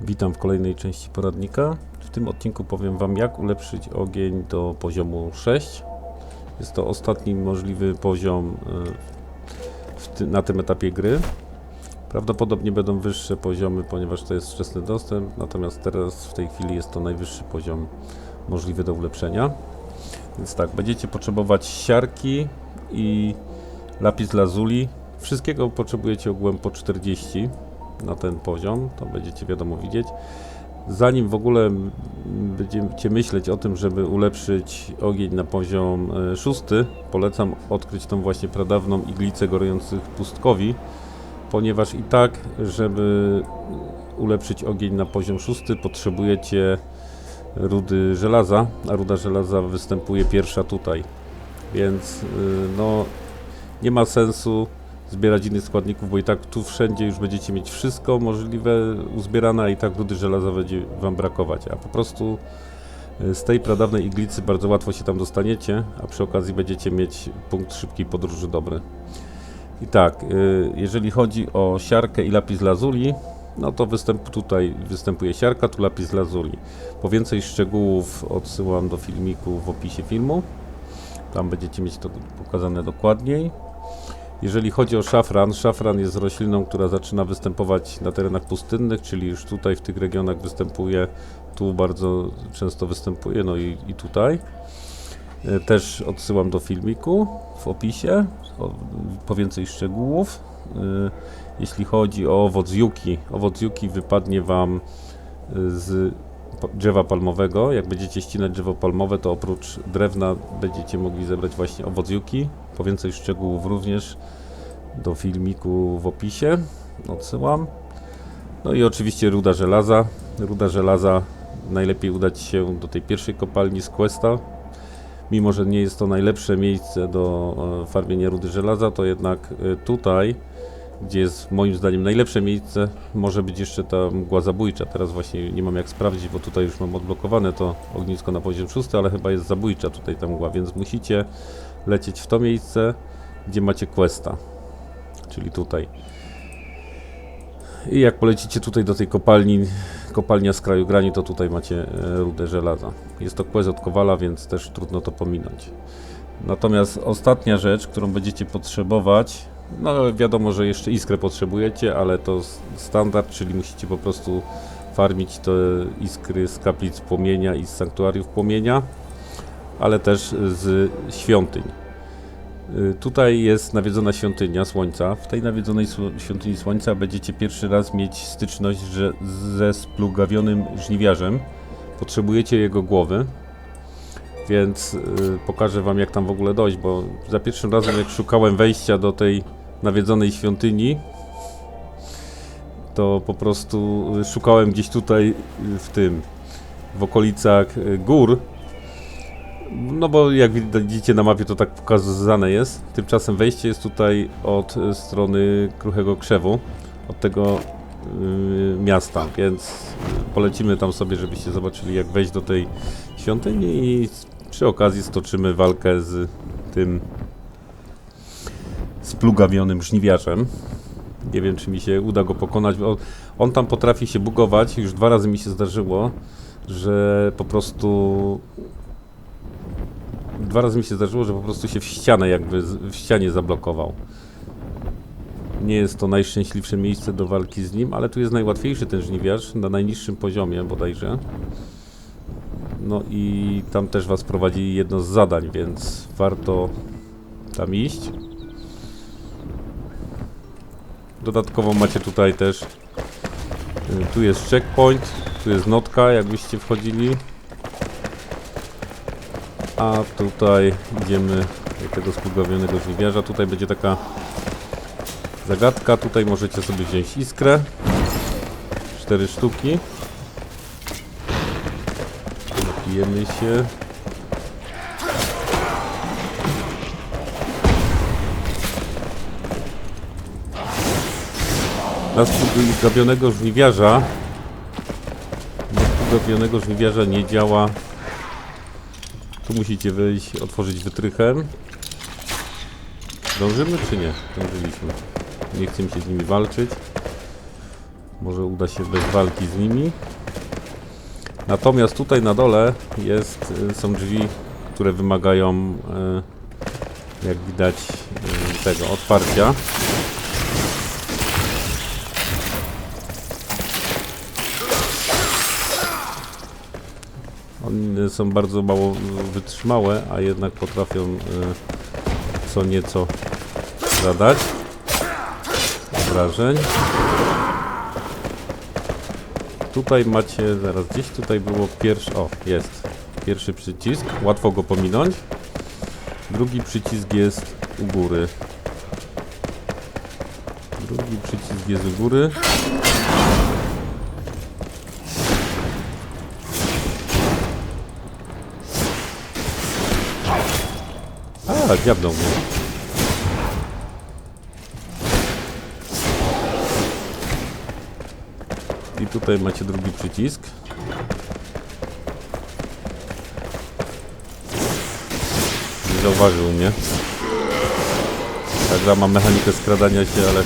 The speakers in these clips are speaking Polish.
Witam w kolejnej części poradnika. W tym odcinku powiem Wam, jak ulepszyć ogień do poziomu 6. Jest to ostatni możliwy poziom ty, na tym etapie gry. Prawdopodobnie będą wyższe poziomy, ponieważ to jest wczesny dostęp, natomiast teraz w tej chwili jest to najwyższy poziom możliwy do ulepszenia. Więc tak, będziecie potrzebować siarki i lapis lazuli. Wszystkiego potrzebujecie ogółem po 40 na ten poziom, to będziecie wiadomo widzieć. Zanim w ogóle będziecie myśleć o tym, żeby ulepszyć ogień na poziom e, szósty, polecam odkryć tą właśnie pradawną iglicę gorujących pustkowi, ponieważ i tak, żeby ulepszyć ogień na poziom szósty, potrzebujecie rudy żelaza, a ruda żelaza występuje pierwsza tutaj, więc y, no nie ma sensu zbierać innych składników, bo i tak tu wszędzie już będziecie mieć wszystko możliwe uzbierane, a i tak rudy żelaza będzie Wam brakować, a po prostu y, z tej pradawnej iglicy bardzo łatwo się tam dostaniecie, a przy okazji będziecie mieć punkt szybkiej podróży dobry. I tak, y, jeżeli chodzi o siarkę i lapis lazuli, no to występ, tutaj występuje siarka, tu lapis lazuli. Po więcej szczegółów odsyłam do filmiku w opisie filmu. Tam będziecie mieć to pokazane dokładniej. Jeżeli chodzi o szafran, szafran jest rośliną, która zaczyna występować na terenach pustynnych, czyli już tutaj w tych regionach występuje, tu bardzo często występuje, no i, i tutaj. E, Też odsyłam do filmiku w opisie o, po więcej szczegółów. E, Jeśli chodzi o owoc juki, owoc juki wypadnie Wam e, z drzewa palmowego. Jak będziecie ścinać drzewo palmowe, to oprócz drewna będziecie mogli zebrać właśnie owoc juki. Po więcej szczegółów również do filmiku w opisie odsyłam. No i oczywiście ruda żelaza. Ruda żelaza najlepiej udać się do tej pierwszej kopalni z Questa. Mimo, że nie jest to najlepsze miejsce do e, farmienia rudy żelaza, to jednak e, tutaj, gdzie jest moim zdaniem najlepsze miejsce, może być jeszcze ta mgła zabójcza. Teraz właśnie nie mam jak sprawdzić, bo tutaj już mam odblokowane to ognisko na poziom 6, ale chyba jest zabójcza tutaj ta mgła, więc musicie lecieć w to miejsce, gdzie macie questa, czyli tutaj. I jak polecicie tutaj do tej kopalni, kopalnia z kraju grani, to tutaj macie e, rudę żelaza. Jest to quest od Kowala, więc też trudno to pominąć. Natomiast ostatnia rzecz, którą będziecie potrzebować, no wiadomo, że jeszcze iskrę potrzebujecie, ale to standard, czyli musicie po prostu farmić te iskry z kaplic płomienia i z sanktuariów płomienia, ale też z świątyń. Y, Tutaj jest nawiedzona świątynia Słońca. W tej nawiedzonej świątyni Słońca będziecie pierwszy raz mieć styczność że ze splugawionym żniwiarzem. Potrzebujecie jego głowy, więc y, pokażę wam jak tam w ogóle dojść, bo za pierwszym razem jak szukałem wejścia do tej nawiedzonej świątyni, to po prostu y, szukałem gdzieś tutaj y, w tym, w okolicach y, gór, no bo jak widzicie na mapie to tak pokazane jest. Tymczasem wejście jest tutaj od strony Kruchego Krzewu, od tego miasta, więc polecimy tam sobie, żebyście zobaczyli jak wejść do tej świątyni i przy okazji stoczymy walkę z tym splugawionym żniwiarzem. Nie wiem, czy mi się uda go pokonać, bo on tam potrafi się bugować. Już dwa razy mi się zdarzyło, że po prostu dwa razy mi się zdarzyło, że po prostu się w ścianę jakby, w ścianie zablokował. Nie jest to najszczęśliwsze miejsce do walki z nim, ale tu jest najłatwiejszy ten żniwiarz, na najniższym poziomie bodajże. No i tam też was prowadzi jedno z zadań, więc warto tam iść. Dodatkowo macie tutaj też, y, tu jest checkpoint, tu jest notka, jakbyście wchodzili. A tutaj idziemy do tego żniwiarza. Tutaj będzie taka zagadka. Tutaj możecie sobie wziąć iskrę. Cztery sztuki. Napijemy się. Na spługawionego żniwiarza na spługawionego żniwiarza nie działa tu musicie wyjść, otworzyć wytrychem. Dążymy czy nie? Dążyliśmy. Nie chcemy się z nimi walczyć. Może uda się bez walki z nimi. Natomiast tutaj na dole jest, y, są drzwi, które wymagają, y, jak widać, y, tego otwarcia. One są bardzo mało wytrzymałe, a jednak potrafią y, co nieco zadać wrażeń. Tutaj macie, zaraz gdzieś tutaj było pierwszy, o jest, pierwszy przycisk, łatwo go pominąć. Drugi przycisk jest u góry. Drugi przycisk jest u góry. A, dziabnął mnie. I tutaj macie drugi przycisk. Nie zauważył mnie. Ta gra ma mechanikę skradania się, ale...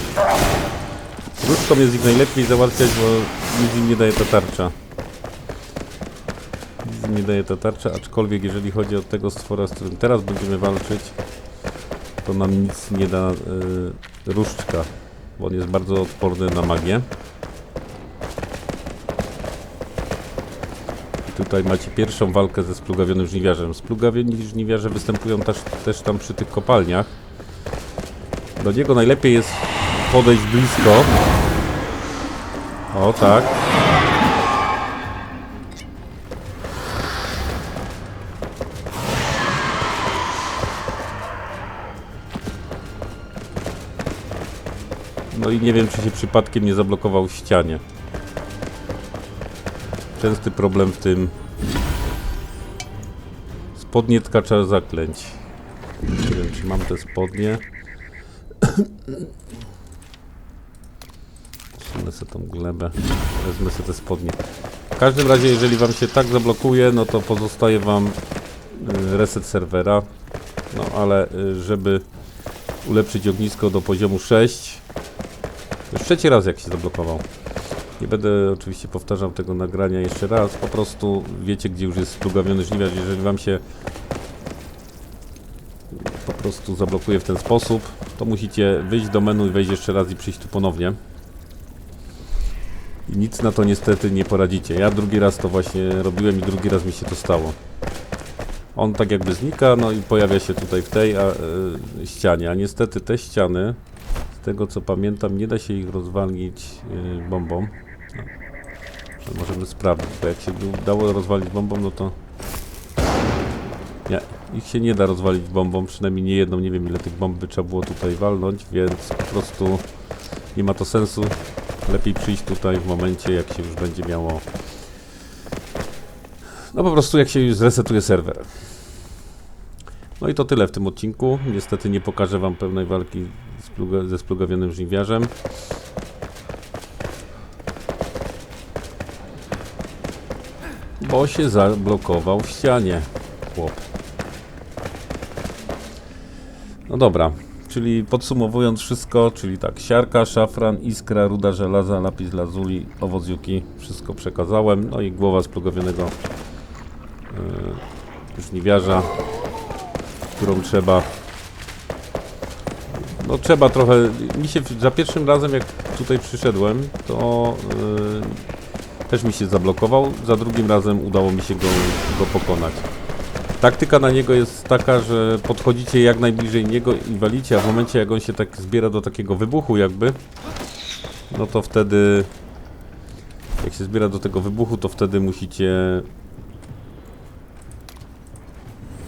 Różką jest ich najlepiej załatwiać, bo nic im nie daje ta tarcza. Nie daje ta tarcza, aczkolwiek jeżeli chodzi o tego stwora, z którym teraz będziemy walczyć, to nam nic nie da y, różdżka, bo on jest bardzo odporny na magię. Tutaj macie pierwszą walkę ze splugawionym żniwiarzem. Splugawieni żniwiarze występują też, też tam przy tych kopalniach. Do niego najlepiej jest podejść blisko. O tak. I nie wiem, czy się przypadkiem nie zablokował w ścianie. Częsty problem w tym. Spodnie tkacza zaklęć. Nie wiem, czy mam te spodnie. Wsunę sobie tą glebę. Wezmę sobie te spodnie. W każdym razie, jeżeli wam się tak zablokuje, no to pozostaje wam y, reset serwera. No ale y, żeby ulepszyć ognisko do poziomu 6, to już trzeci raz jak się zablokował. Nie będę oczywiście powtarzał tego nagrania jeszcze raz, po prostu wiecie gdzie już jest splugawiony żniwiarz, jeżeli wam się po prostu zablokuje w ten sposób, to musicie wyjść do menu i wejść jeszcze raz i przyjść tu ponownie. I nic na to niestety nie poradzicie. Ja drugi raz to właśnie robiłem i drugi raz mi się to stało. On tak jakby znika, no i pojawia się tutaj w tej a, e, ścianie, a niestety te ściany, tego co pamiętam, nie da się ich rozwalić e, bombą. No. Możemy sprawdzić, bo jak się udało rozwalić bombą, no to... Nie, ich się nie da rozwalić bombą, przynajmniej nie jedną, nie wiem ile tych bomb by trzeba było tutaj walnąć, więc po prostu nie ma to sensu. Lepiej przyjść tutaj w momencie, jak się już będzie miało... No po prostu jak się już zresetuje serwer. No i to tyle w tym odcinku. Niestety nie pokażę wam pełnej walki ze splugawionym żniwiarzem. Bo się zablokował w ścianie. Chłop. No dobra, czyli podsumowując wszystko, czyli tak, siarka, szafran, iskra, ruda żelaza, lapis lazuli, owoc juki, wszystko przekazałem, no i głowa splugawionego yy, żniwiarza, którą trzeba no trzeba trochę, mi się za pierwszym razem jak tutaj przyszedłem, to yy, też mi się zablokował, za drugim razem udało mi się go, go pokonać. Taktyka na niego jest taka, że podchodzicie jak najbliżej niego i walicie, a w momencie jak on się tak zbiera do takiego wybuchu jakby, no to wtedy jak się zbiera do tego wybuchu, to wtedy musicie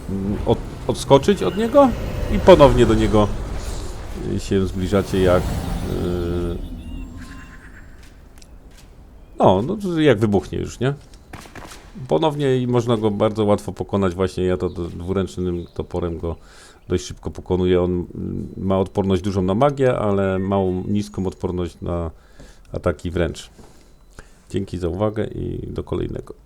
mm, od, odskoczyć od niego i ponownie do niego się zbliżacie jak yy, no, no jak wybuchnie już, nie? ponownie i można go bardzo łatwo pokonać. Właśnie ja to dwuręcznym toporem go dość szybko pokonuję. On mm, ma odporność dużą na magię, ale małą, niską odporność na ataki wręcz. Dzięki za uwagę i do kolejnego.